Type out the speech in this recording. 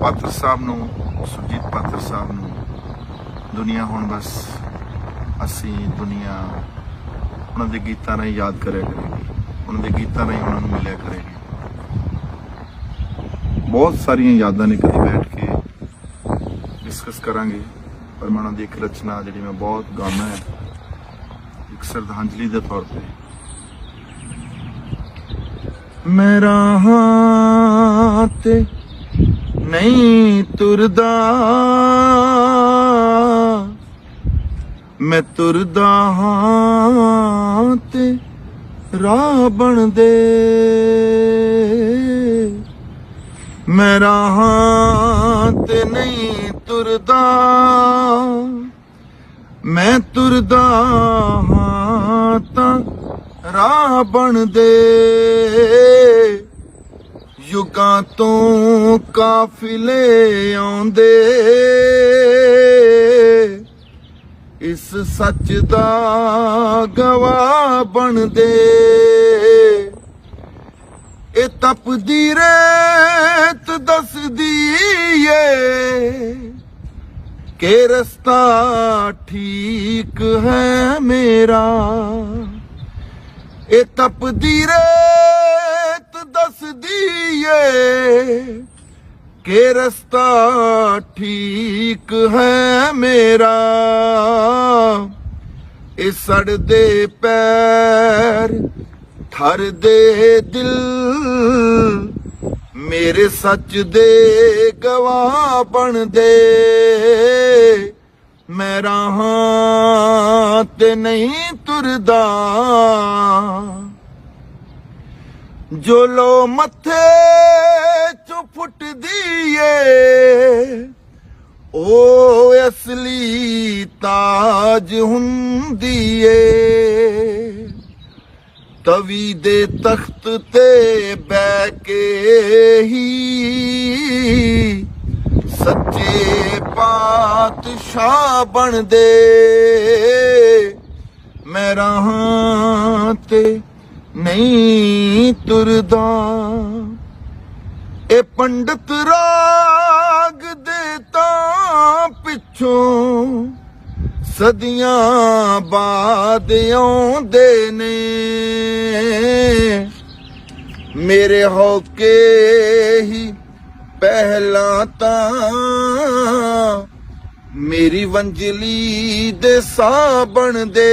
ਪਾਤਰ ਸਾਹਿਬ ਨੂੰ, ਸੁਰਜੀਤ ਪਾਤਰ ਸਾਹਿਬ ਨੂੰ ਦੁਨੀਆ ਹੁਣ ਬਸ ਅਸੀਂ ਦੁਨੀਆ ਉਹਨਾਂ ਦੇ ਗੀਤਾਂ ਰਾਹੀਂ ਯਾਦ ਕਰਿਆ ਕਰੇਗੀ, ਉਹਨਾਂ ਦੇ ਗੀਤਾਂ ਰਾਹੀਂ ਉਹਨਾਂ ਨੂੰ ਮਿਲਿਆ ਕਰੇਗੀ। ਬਹੁਤ ਸਾਰੀਆਂ ਯਾਦਾਂ ਨੇ ਕਦੀ ਬੈਠ ਕੇ ਡਿਸਕਸ ਕਰਾਂਗੇ ਪਰ ਮੈਂ ਉਹਨਾਂ ਦੀ ਇੱਕ ਰਚਨਾ ਜਿਹੜੀ ਮੈਂ ਬਹੁਤ ਗਾਉਣਾ ਹੈ, ਇੱਕ ਸ਼ਰਧਾਂਜਲੀ ਦੇ ਤੌਰ ਤੇ। ਮੈਂ ਰਾਹਾਂ ਤੇ ਨਹੀਂ ਤੁਰਦਾ। ਮੈਂ ਤੁਰਦਾ ਹਾਂ ਤੇ ਰਾਹ ਬਣਦੇ। ਮੈਂ ਰਾਹਾਂ ਤੇ ਨਹੀਂ ਤੁਰਦਾ। ਮੈਂ ਤੁਰਦਾ ਹਾਂ ਤਾਂ ਰਾਹ ਬਣਦੇ। ਯੁਗਾਂ ਤੋਂ ਕਾਫਿਲੇ ਆਉਂਦੇ। ਇਸ ਸੱਚ ਦਾ ਗਵਾਹ ਬਣਦੇ। ਇਹ ਤਪਦੀ ਰੇਤ ਦੱਸਦੀ ਏ ਕਿ ਰਸਤਾ ਠੀਕ ਹੈ ਮੇਰਾ। ਇਹ ਤਪਦੀ ਰੇਤ ਦੱਸਦੀ ਏ ਕਿ ਰਸਤਾ ਠੀਕ ਹੈ ਮੇਰਾ। ਇਹ ਸੜਦੇ ਪੈਰ, ਠਰਦੇ ਦਿਲ, ਮੇਰੇ ਸੱਚ ਦੇ ਗਵਾਹ ਬਣਦੇ। ਮੈਂ ਰਾਹਾਂ ਤੇ ਨਹੀਂ ਤੁਰਦਾ। ਜੋ ਲੋ ਮੱਥੇ ਚੋਂ ਫੁੱਟਦੀ ਏ। ਉਹ ਅਸਲੀ ਤਾਜ ਹੁੰਦੀ ਏ। ਤਵੀ ਦੇ ਤਖਤ ਤੇ ਬੈ ਕੇ ਹੀ ਸੱਚੇ ਪਾਤਸ਼ਾਹ ਬਣਦੇ। ਮੈਂ ਰਾਹਾਂ ਤੇ ਨਹੀਂ ਤੁਰਦਾ। ਇਹ ਪੰਡਤ ਰਾਗ ਦੇ ਤਾਂ ਪਿੱਛੋਂ ਸਦੀਆਂ ਬਾਅਦ ਆਉਂਦੇ ਨੇ। ਮੇਰੇ ਹੋਕੇ ਹੀ ਪਹਿਲਾਂ ਤਾਂ ਮੇਰੀ ਵੰਜਲੀ ਦੇ ਸਾਹ ਬਣਦੇ।